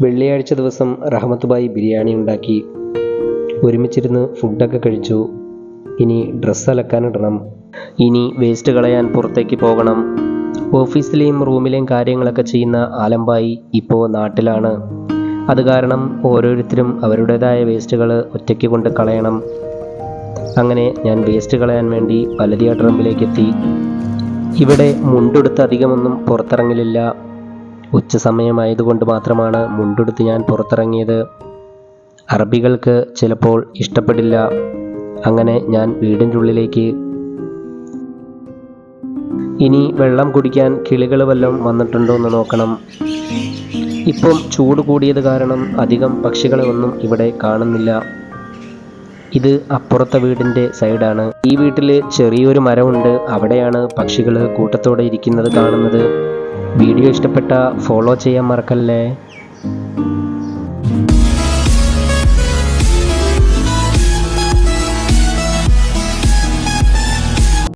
വെള്ളിയാഴ്ച ദിവസം റഹമത്തുബായി ബിരിയാണി ഉണ്ടാക്കി. ഒരുമിച്ചിരുന്ന് ഫുഡൊക്കെ കഴിച്ചു. ഇനി ഡ്രസ്സ് അലക്കാനിടണം ഇനി വേസ്റ്റ് കളയാൻ പുറത്തേക്ക് പോകണം. ഓഫീസിലെയും റൂമിലെയും കാര്യങ്ങളൊക്കെ ചെയ്യുന്ന ആലമ്പായി ഇപ്പോൾ നാട്ടിലാണ്. അത് കാരണം ഓരോരുത്തരും അവരുടേതായ വേസ്റ്റുകൾ ഒറ്റയ്ക്ക് കൊണ്ട് കളയണം. അങ്ങനെ ഞാൻ വേസ്റ്റ് കളയാൻ വേണ്ടി വലതിയ ഡ്രമ്മിലേക്ക് എത്തി ഇവിടെ മുണ്ടെടുത്ത് അധികമൊന്നും പുറത്തിറങ്ങലില്ല. ഉച്ച സമയമായതുകൊണ്ട് മാത്രമാണ് മുണ്ടെടുത്ത് ഞാൻ പുറത്തിറങ്ങിയത്. അറബികൾക്ക് ചിലപ്പോൾ ഇഷ്ടപ്പെടില്ല. അങ്ങനെ ഞാൻ വീടിന്റെ ഉള്ളിലേക്ക് ഇനി വെള്ളം കുടിക്കാൻ കിളികൾ വല്ലതും വന്നിട്ടുണ്ടോ എന്ന് നോക്കണം. ഇപ്പം ചൂട് കൂടിയത് കാരണം അധികം പക്ഷികളെ ഒന്നും ഇവിടെ കാണുന്നില്ല. ഇത് അപ്പുറത്തെ വീടിന്റെ സൈഡാണ്. ഈ വീട്ടിൽ ചെറിയൊരു മരമുണ്ട്. അവിടെയാണ് പക്ഷികൾ കൂട്ടത്തോടെ ഇരിക്കുന്നത് കാണുന്നത്. വീഡിയോ ഇഷ്ടപ്പെട്ട ഫോളോ ചെയ്യാൻ മറക്കല്ലേ?